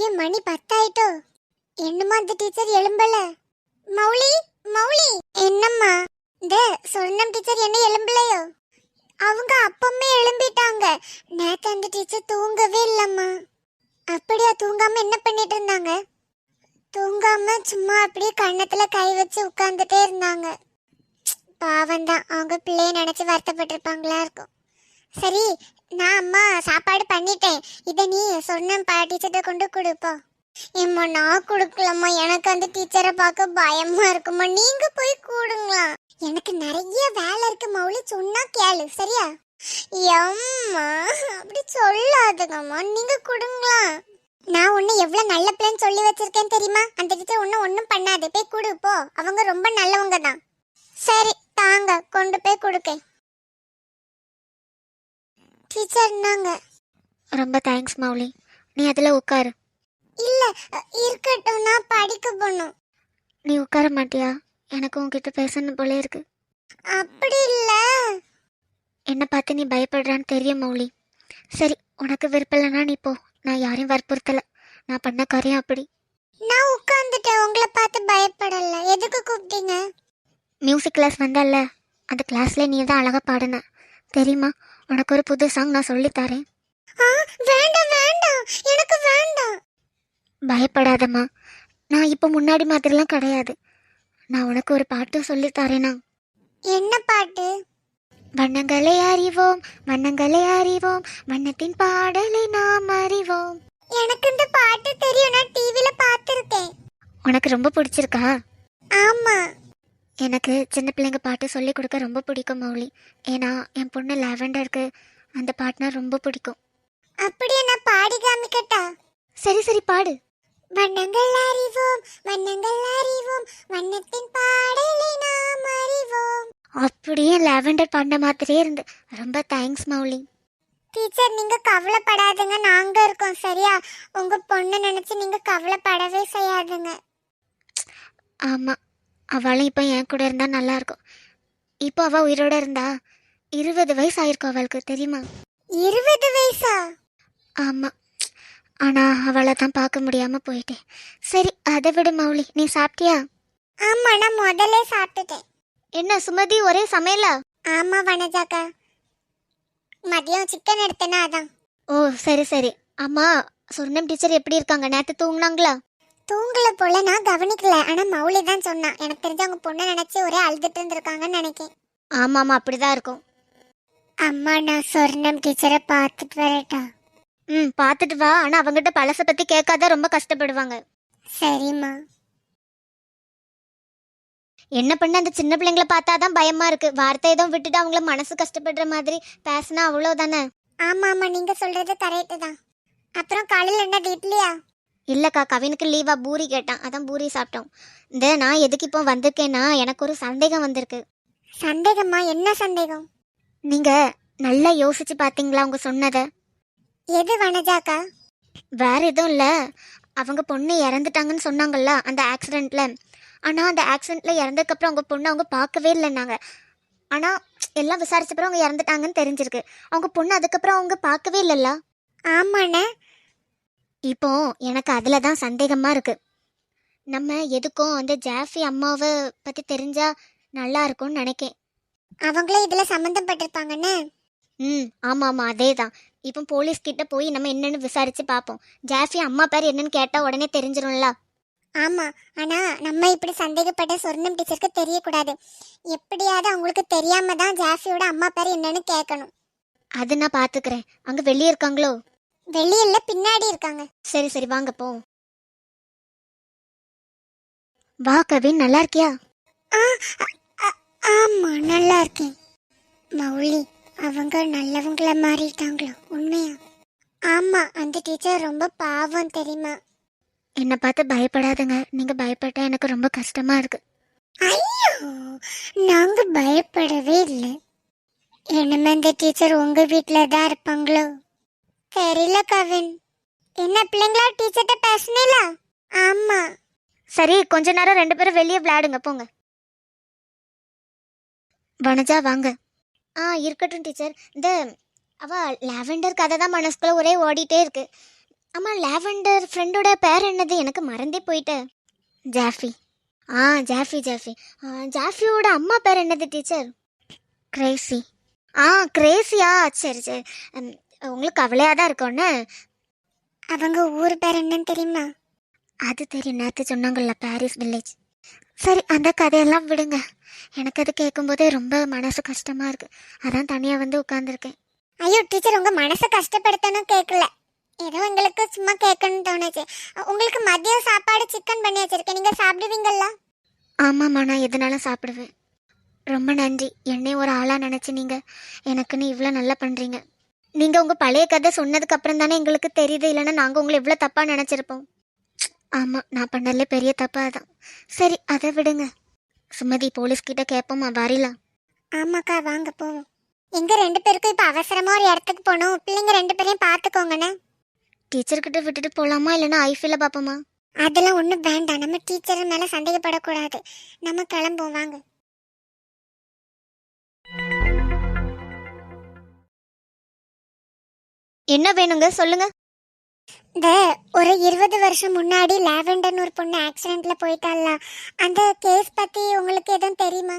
ஐயோ மணி பத்தாயிட்டோ? என்னம்மா அந்த டீச்சர் எழும்பல? மௌலி மௌலி என்னம்மா? இந்த சொர்ணம் டீச்சர் என்ன எழும்பலையோ? அவங்க அப்பமே எழும்பிட்டாங்க. நேத்து அந்த டீச்சர் தூங்கவே இல்லம்மா. அப்படியா தூங்காம என்ன பண்ணிட்டு இருந்தாங்க? தூங்காம சும்மா அப்படியே கண்ணத்துல கை வச்சு உட்கார்ந்துட்டே இருந்தாங்க. பாவம் தான் அவங்க பிள்ளைய நினைச்சு வருத்தப்பட்டிருப்பாங்களா இருக்கும். சரி நான் அம்மா சாப்பாடு பண்ணிட்டேன். இதை நீ சொன்ன பா டீச்சர்கிட்ட கொண்டு கொடுப்போம் ஏம்மா நான் கொடுக்கலம்மா. எனக்கு அந்த டீச்சரை பார்க்க பயமா இருக்குமா நீங்க போய் கூடுங்களா. எனக்கு நிறைய வேலை இருக்கு மௌலி. சொன்னா கேளு சரியா? எம்மா அப்படி சொல்லாதுங்கம்மா. நீங்க கொடுங்களா. நான் உன்னை எவ்வளவு நல்ல பிள்ளைன்னு சொல்லி வச்சிருக்கேன் தெரியுமா? அந்த டீச்சர் ஒன்றும் ஒன்றும் பண்ணாது. போய் கொடு போ. அவங்க ரொம்ப நல்லவங்க தான். சரி தாங்க. கொண்டு போய் கொடுக்கேன். டீச்சர் நாங்க ரொம்ப தேங்க்ஸ் மௌலி. நீ அதில் உட்காரு இல்ல இருக்கட்டும் நான் படிக்க போகணும் நீ உட்கார மாட்டியா? எனக்கு உன்கிட்ட பேசணும் போலே இருக்கு. அப்படி இல்ல. என்னை பார்த்து நீ பயப்படுறான்னு தெரியும் மௌலி. சரி உனக்கு விருப்பம் இல்லைன்னா நீ போ. நான் யாரையும் வற்புறுத்தலை. நான் பண்ண காரியம் அப்படி. நான் உட்கார்ந்துட்டேன் உங்களை பார்த்து பயப்படல. எதுக்கு கூப்பிட்டீங்க? மியூசிக் கிளாஸ் வந்தல்ல அந்த கிளாஸ்ல நீ தான் அழகாக பாடின. தெரியுமா? உனக்கு ஒரு புது சாங் நான் சொல்லித் தரேன். ஆ வேண்டாம் வேண்டாம். எனக்கு வேண்டாம். பயப்படாதம்மா. நான் இப்போ முன்னாடி மாதிரிலாம் கிடையாது. நான் உனக்கு ஒரு பாட்டு சொல்லித் தரேனா? என்ன பாட்டு? வண்ணங்களை அறிவோம் வண்ணங்களை அறிவோம். வண்ணத்தின் பாடலை நாம் அறிவோம். எனக்கு இந்த பாட்டு தெரியும். நான் டிவில பார்த்திருக்கேன். உனக்கு ரொம்ப பிடிச்சிருக்கா? எனக்கு சின்ன பிள்ளைங்க பாட்டு சொல்லி கொடுக்க ரொம்ப பிடிக்கும் மௌலி. ஏன்னா என் பொண்ணு லாவெண்டருக்கு அந்த பாட்டுனா ரொம்ப பிடிக்கும். அப்படியே நான் பாடி காமிக்கட்டா? சரி சரி பாடு. வண்ணங்கள் அறிவோம் வண்ணங்கள் அறிவோம். வண்ணத்தின் பாடலை நாம் அறிவோம். அப்படியே லாவெண்டர் பாடின மாதிரியே இருந்து. ரொம்ப தேங்க்ஸ் மௌலி. டீச்சர் நீங்க கவலைப்படாதுங்க. நாங்க இருக்கோம் சரியா? உங்க பொண்ணு நினைச்சு நீங்க கவலைப்படவே செய்யாதுங்க. ஆமாம் அவளும் இப்போ என் கூட இருந்தால் நல்லா இருக்கும். இப்போ அவள் உயிரோட இருந்தா இருபது வயசு ஆயிருக்கும் அவளுக்கு தெரியுமா? இருபது வயசா? ஆமாம் ஆனால் அவளை தான் பார்க்க முடியாமல் போயிட்டேன். சரி அதை விடு மௌலி. நீ சாப்பிட்டியா? ஆமா நான் முதல்ல சாப்பிட்டுட்டேன். என்ன சுமதி ஒரே சமையலா? ஆமா வனஜாக்கா. மதியம் சிக்கன் எடுத்தேனா அதான். ஓ சரி சரி. அம்மா சொர்ணம் டீச்சர் எப்படி இருக்காங்க? நேற்று தூங்குனாங்களா? தூங்கல போல நான் கவனிக்கல. ஆனா மௌலி தான் சொன்னான் எனக்கு தெரிஞ்ச அவங்க பொண்ணை நினைச்சு ஒரே அழுதுட்டு இருந்திருக்காங்கன்னு நினைக்கேன் ஆமாம் ஆமாம் அப்படி தான் இருக்கும். அம்மா நான் சொர்ணம் டீச்சரை பார்த்துட்டு வரட்டா? ம் பார்த்துட்டு வா. ஆனால் அவங்ககிட்ட பழசை பற்றி கேட்காத ரொம்ப கஷ்டப்படுவாங்க. சரிம்மா. என்ன பண்ண? அந்த சின்ன பிள்ளைங்கள பார்த்தா தான் பயமா இருக்கு. வார்த்தை எதுவும் விட்டுட்டு அவங்கள மனசு கஷ்டப்படுற மாதிரி பேசினா அவ்வளோதானே ஆமா ஆமா நீங்க சொல்றது கரெக்டு தான். அப்புறம் காலையில என்ன இட்லியா இல்லக்கா கவினுக்கு லீவா பூரி கேட்டான். அதான் பூரி சாப்பிட்டோம். இந்த நான் எதுக்கு இப்போ வந்திருக்கேன்னா எனக்கு ஒரு சந்தேகம் வந்திருக்கு. சந்தேகமா என்ன சந்தேகம்? நீங்க நல்லா யோசிச்சு பாத்தீங்களா அவங்க சொன்னதை? எது வனஜாக்கா? வேற எதுவும் இல்லை. அவங்க பொண்ணு இறந்துட்டாங்கன்னு சொன்னாங்கல்ல அந்த ஆக்சிடெண்ட்ல ஆனால் அந்த ஆக்சிடெண்ட்ல இறந்ததுக்கப்புறம் அவங்க பொண்ணு அவங்க பார்க்கவே இல்லைன்னாங்க. ஆனால் எல்லாம் விசாரிச்சப்பறம் அவங்க இறந்துட்டாங்கன்னு தெரிஞ்சிருக்கு. அவங்க பொண்ணு அதுக்கப்புறம் அவங்க பார்க்கவே இல்லைல்ல? ஆமாண்ணே. இப்போ எனக்கு அதில் தான் சந்தேகமாக இருக்கு. நம்ம எதுக்கும் அந்த ஜாஃபி அம்மாவை பற்றி தெரிஞ்சா நல்லா இருக்கும்னு நினைக்கேன். அவங்களும் இதுல சம்மந்தப்பட்டிருப்பாங்கண்ணே ம் ஆமாம் ஆமாம் அதே தான் இப்போ போலீஸ் கிட்ட போய் நம்ம என்னன்னு விசாரிச்சு பார்ப்போம் ஜாஃபி அம்மா பேர் என்னன்னு கேட்டால் உடனே தெரிஞ்சிரும்ல. ஆமா ஆனா நம்ம இப்படி சந்தேகப்பட்ட சொர்ணம் டீச்சருக்கு தெரியக்கூடாது. எப்படியாவது அவங்களுக்கு தெரியாம தான் ஜாஃபியோட அம்மா பேர் என்னன்னு கேட்கணும். அது நான் பார்த்துக்கிறேன் அங்கே வெளியே இருக்காங்களோ? வெளியில பின்னாடி இருக்காங்க. சரி சரி வாங்க போ. வா கவின் நல்லா இருக்கியா? ஆமா நல்லா இருக்கேன். மௌலி அவங்க நல்லவங்கள மாறிட்டாங்களோ? உண்மையா? ஆமா அந்த டீச்சர் ரொம்ப பாவம் தெரியுமா? என்னை பார்த்து பயப்படாதுங்க. நீங்க பயப்பட்டா எனக்கு ரொம்ப கஷ்டமா இருக்கு. ஐயோ நாங்க பயப்படவே இல்லை. இனிமே இந்த டீச்சர் உங்க வீட்ல தான் இருப்பாங்களோ? தெரியல கவின். என்ன பிள்ளைங்களா டீச்சர்கிட்ட பேசுனீல ஆமா. சரி கொஞ்ச நேரம் ரெண்டு பேரும் வெளியே விளையாடுங்க போங்க. வனஜா வாங்க. ஆ இருக்கட்டும் டீச்சர் இந்த அவ லாவெண்டர் கதை தான் மனசுக்குள்ள ஒரே ஓடிட்டே இருக்கு. அம்மா லாவெண்டர் ஃப்ரெண்டோட பேர் என்னது? எனக்கு மறந்தே போயிட்ட. ஜாஃபி. ஆ ஜாஃபி ஜாஃபி. ஆ, ஜாஃபியோட அம்மா பேர் என்னது டீச்சர் கிரேசி. ஆ கிரேசியா? சரி சரி. உங்களுக்கு கவலையாக தான் இருக்கோன்னு? அவங்க ஊர் பேர் என்னன்னு தெரியுமா? அது தெரியும். நேற்று சொன்னாங்கல்ல பாரிஸ் வில்லேஜ் சரி அந்த கதையெல்லாம் விடுங்க. எனக்கு அது கேட்கும்போதே ரொம்ப மனசு கஷ்டமா இருக்கு. அதான் தனியாக வந்து உட்காந்துருக்கேன் ஐயோ டீச்சர் உங்க மனசை கஷ்டப்படுத்தணும் கேட்கல ஏதோ உங்களுக்கு சும்மா கேட்கணும்னு தோணுச்சு. உங்களுக்கு மதியம் சாப்பாடு சிக்கன் பண்ணி வச்சிருக்கேன். நீங்க சாப்பிடுவீங்களா ஆமாம்மா நான் எதுனாலும் சாப்பிடுவேன்? ரொம்ப நன்றி. என்னை ஒரு ஆளாக நினச்சி நீங்கள் எனக்குன்னு இவ்வளோ நல்லா பண்ணுறீங்க நீங்கள் உங்கள் பழைய கதை சொன்னதுக்கு அப்புறம் தானே எங்களுக்கு தெரியுது. இல்லைன்னா நாங்கள் உங்களை இவ்வளோ தப்பாக நினச்சிருப்போம். ஆமாம் நான் பண்ணதுல பெரிய தப்பாக தான் சரி அதை விடுங்க. சுமதி போலீஸ்கிட்ட கேட்போமா வரலாம் ஆமாக்கா வாங்க போவோம். எங்க ரெண்டு பேருக்கும் இப்ப அவசரமா ஒரு இடத்துக்கு போகணும். பிள்ளைங்க ரெண்டு பேரையும் பாத்துக்கோங்கண்ணே டீச்சர்கிட்ட விட்டுட்டு போகலாமா இல்லைன்னா ஐஃபியில் பார்ப்போமா அதெல்லாம் ஒண்ணும் வேண்டாம். நம்ம டீச்சர் மேல சந்தேகப்படக்கூடாது. நம்ம கிளம்புவோம் வாங்க. என்ன வேணுங்க? சொல்லுங்க. இந்த ஒரு இருபது வருஷம் முன்னாடி லாவெண்டர்னு ஒரு பொண்ணு ஆக்சிடென்ட்ல போயிட்டால அந்த கேஸ் பத்தி உங்களுக்கு எதுவும் தெரியுமா?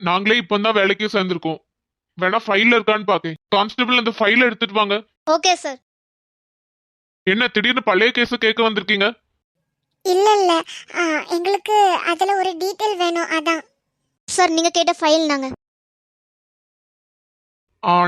நாங்களே இப்போ தான் வேலைக்கு சேர்ந்திருக்கோம். வேணா ஃபைல் இருக்கான்னு பாக்கேன். கான்ஸ்டபிள் அந்த ஃபைல் எடுத்துட்டு வாங்க. ஓகே சார் என்ன திடீர்னு பழைய கேஸ் கேட்க வந்திருக்கீங்க? இல்ல இல்ல. ஆ, எங்களுக்கு அதுல ஒரு டீட்டெயில் வேணும் அதான். சார் நீங்கள் கேட்ட ஃபைல் நாங்கள் ஆ,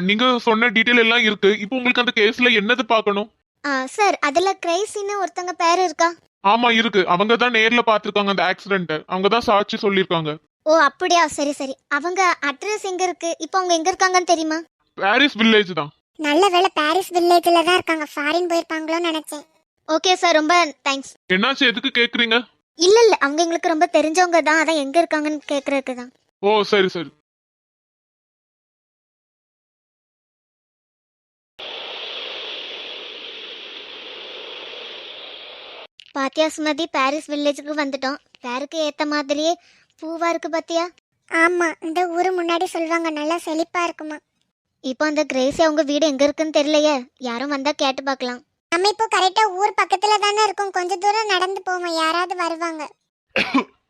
நீங்க சொன்ன டீட்டெயில் எல்லாம் இருக்கு. இப்போ உங்களுக்கு அந்த கேஸ்ல என்னது பார்க்கணும்? ஆ சார் அதில் கிரைசின்னு ஒருத்தங்க பேர் இருக்கா? ஆமா இருக்கு. அவங்க தான் நேர்ல பாத்திருக்காங்க அந்த ஆக்சிடென்ட் அவங்க தான் சாட்சி சொல்லியிருக்காங்க. ஓ அப்படியா? சரி சரி. அவங்க அட்ரஸ் எங்க இருக்கு? இப்போ அவங்க எங்க இருக்காங்கன்னு தெரியுமா? பாரிஸ் வில்லேஜ் தான். நல்ல வேளை பாரிஸ் வில்லேஜ்ல தான் இருக்காங்க. ஃபாரின் போயிருப்பாங்களோன்னு நினைச்சேன். ஓகே சார் ரொம்ப தேங்க்ஸ் என்னாச்சு? எதுக்கு கேக்குறீங்க? இல்ல இல்ல. அவங்க எங்களுக்கு ரொம்ப தெரிஞ்சவங்க தான். அதான் எங்க இருக்காங்கன்னு கேக்குறதுக்கு தான். ஓ சரி சரி. பாத்தியா சுமதி பாரிஸ் வில்லேஜுக்கு வந்துட்டோம். பேருக்கு ஏத்த மாதிரியே பூவா இருக்கு பாத்தியா? ஆமா இந்த ஊரு முன்னாடி சொல்லுவாங்க நல்லா செழிப்பா இருக்குமா? இப்போ அந்த கிரேசி அவங்க வீடு எங்க இருக்குன்னு தெரியலையே? யாரும் வந்தா கேட்டு பார்க்கலாம் நம்ம இப்போ கரெக்டா ஊர் பக்கத்துல தானே இருக்கோம். கொஞ்ச தூரம் நடந்து போவோம். யாராவது வருவாங்க.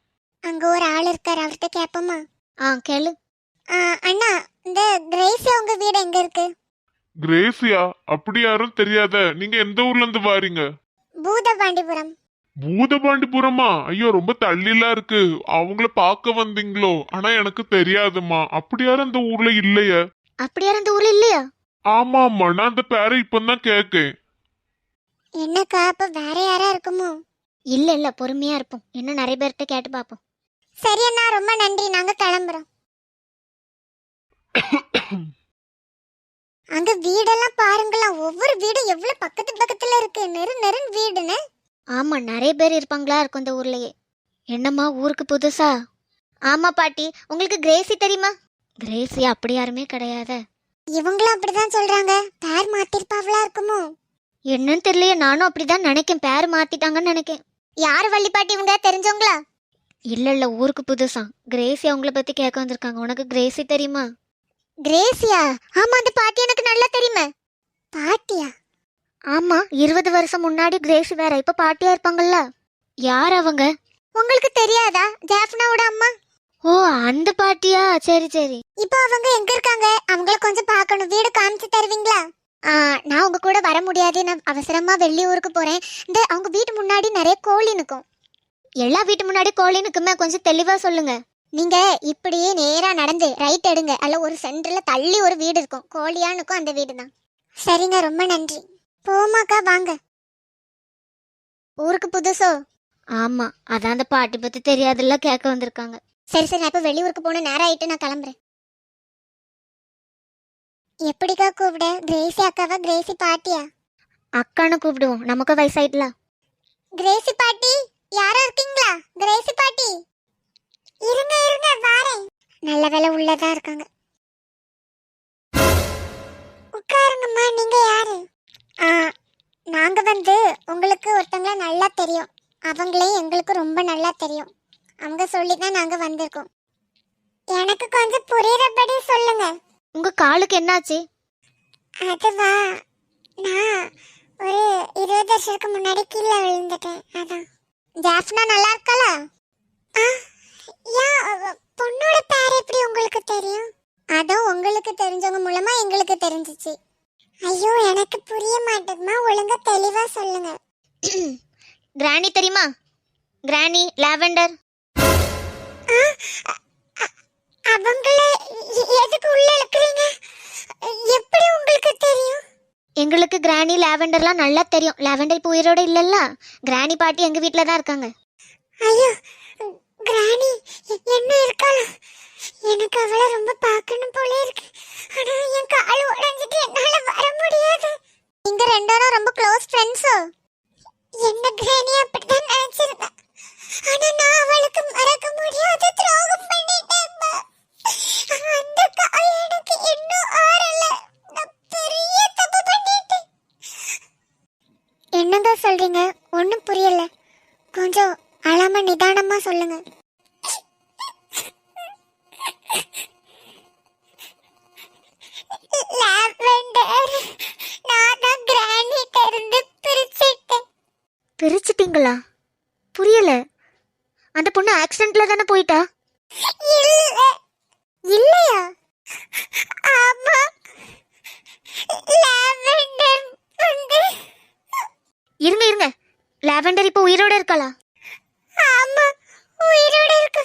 அங்க ஒரு ஆள் இருக்காரு. அவர்கிட்ட கேப்போமா? ஆ கேளு. ஆ, அண்ணா இந்த கிரேசி உங்க வீடு எங்க இருக்கு? கிரேசியா? அப்படி யாரும் தெரியாத. நீங்க எந்த ஊர்ல இருந்து வாரீங்க? பூதபாண்டிபுரம். பூதபாண்டிபுரமா? ஐயோ ரொம்ப தள்ளிலாம் இருக்கு. அவங்கள பார்க்க வந்தீங்களோ? ஆனா எனக்கு தெரியாதுமா அப்படி யாரும் அந்த ஊர்ல இல்லையே? அப்படியா அந்த ஊர்ல இல்லையா? ஆமாமா நான் அந்த பேரை இப்பதான் கேக்கேன். என்னக்கா அப்ப வேற யாரா இருக்குமோ? இல்ல இல்ல பொறுமையா இருப்போம். இன்னும் நிறைய பேர்கிட்ட கேட்டு பார்ப்போம். சரி அண்ணா ரொம்ப நன்றி. நாங்க கிளம்புறோம். அங்க வீடெல்லாம் பாருங்களேன் ஒவ்வொரு வீடும் எவ்வளவு பக்கத்து பக்கத்துல இருக்கு. நெரு நெருன்னு வீடுன்னு. ஆமா நிறைய பேர் இருப்பாங்களா இருக்கும் இந்த ஊர்லயே. என்னம்மா ஊருக்கு புதுசா? ஆமா பாட்டி. உங்களுக்கு கிரேசி தெரியுமா? கிரேசி அப்படி யாருமே கிடையாது. இவங்களும் அப்படிதான் சொல்றாங்க. பேர் மாத்திருப்பாவளா இருக்குமோ? என்னன்னு தெரியலையே. நானும் அப்படிதான் நினைக்கேன். பேர் மாத்திட்டாங்கன்னு நினைக்கேன். யாரு வள்ளி பாட்டி இவங்க? தெரிஞ்சவங்களா? இல்ல இல்ல ஊருக்கு புதுசா. கிரேசி அவங்கள பத்தி கேட்க வந்திருக்காங்க. உனக்கு கிரேசி தெரியுமா? கிரேசியா ஆமா அந்த பாட்டி எனக்கு நல்லா தெரியுமே. பாட்டியா? ஆமா இருபது வருஷம் முன்னாடி கிரேசி வேற. இப்ப பாட்டியா இருப்பாங்கல்ல. யார் அவங்க? உங்களுக்கு தெரியாதா? ஜாஃப்னாவோட அம்மா? ஓ அந்த பாட்டியா? சரி சரி. இப்போ அவங்க எங்க இருக்காங்க? அவங்கள கொஞ்சம் பார்க்கணும். வீடு காமிச்சு தருவீங்களா? நான் உங்க கூட வர முடியாது. நான் அவசரமா வெளியூருக்கு போறேன். இந்த அவங்க வீட்டு முன்னாடி நிறைய கோழி நிற்கும் எல்லா வீட்டு முன்னாடி கோழி நிற்குமே கொஞ்சம் தெளிவா சொல்லுங்க. நீங்க இப்படியே நேரா நடந்து ரைட் எடுங்க. அல்ல ஒரு சென்டர்ல தள்ளி ஒரு வீடு இருக்கும். கோழியா நிற்கும் அந்த வீடு தான் சரிங்க ரொம்ப நன்றி. போமாக்கா வாங்க. ஊருக்கு புதுசோ? ஆமா அதான் அந்த பாட்டி பத்தி தெரியாதுல்ல கேட்க வந்திருக்காங்க. சரி சரி நான் இப்போ வெளியூருக்கு போன நேரம் ஆயிட்டு நான் கிளம்புறேன். எப்படிக்கா கூப்பிட? கிரேசி அக்காவா? கிரேசி பாட்டியா? அக்கான்னு கூப்பிடுவோம். நமக்கு வயசாயிட்டல. கிரேசி பாட்டி யாரோ இருக்கீங்களா? கிரேசி பாட்டி. இருங்க இருங்க வாரேன். நல்ல வேலை உள்ளதா இருக்காங்க. உட்காருங்கம்மா நீங்க யாரு? ஆ, நாங்க வந்து உங்களுக்கு ஒருத்தங்கள நல்லா தெரியும். அவங்களையும் எங்களுக்கு ரொம்ப நல்லா தெரியும். அவங்க சொல்லி தான் நாங்க வந்திருக்கோம். எனக்கு கொஞ்சம் புரியுறபடி சொல்லுங்க. உங்க காலுக்கு என்னாச்சு? அதுவா நான் ஒரு இருபது வருஷத்துக்கு முன்னாடி கீழே விழுந்துட்டேன் அதான். ஜாஃப்னா நல்லா இருக்கல அவ- பொண்ணோட பேர் எப்படி உங்களுக்கு தெரியும்? அதான் உங்களுக்கு தெரிஞ்சவங்க மூலமா எங்களுக்கு தெரிஞ்சிச்சு. ஐயோ எனக்கு புரிய மாட்டேங்குமா? ஒழுங்கா தெளிவா சொல்லுங்க. கிராணி தெரியுமா? கிராணி லாவெண்டர். அவங்கள எதுக்கு உள்ள இழுக்கிறீங்க? எப்படி உங்களுக்கு தெரியும்? எங்களுக்கு கிராணி லாவெண்டர்லாம் நல்லா தெரியும். லாவெண்டர் இப்போ உயிரோட இல்லைல்ல. கிராணி பாட்டி எங்கள் வீட்டில் தான் இருக்காங்க. ஐயோ கிராணி என்ன இருக்கலாம் எனக்கு அவளை ரொம்ப பார்க்கணும் போல இருக்கு. ஆனா என் கால் உடைஞ்சிட்டு என்னால வர முடியாது. நீங்க ரெண்டோரும் ரொம்ப க்ளோஸ் ஃப்ரெண்ட்ஸோ என்ன கிராணி அப்படிதான் நினைச்சிருந்தேன் ஆனா நான் அவளுக்கு மறக்க முடியாது. பிரிச்சிட்டீங்களா? புரியல. அந்த பொண்ணு ஆக்சிடென்ட்ல தானே போயிட்டா? இல்ல இல்லையா? ஆமா. லாவெண்டர் வந்து. இருங்க இருங்க. லாவெண்டர் இப்போ உயிரோட இருக்காளா? ஆமா உயிரோட இருக்கு.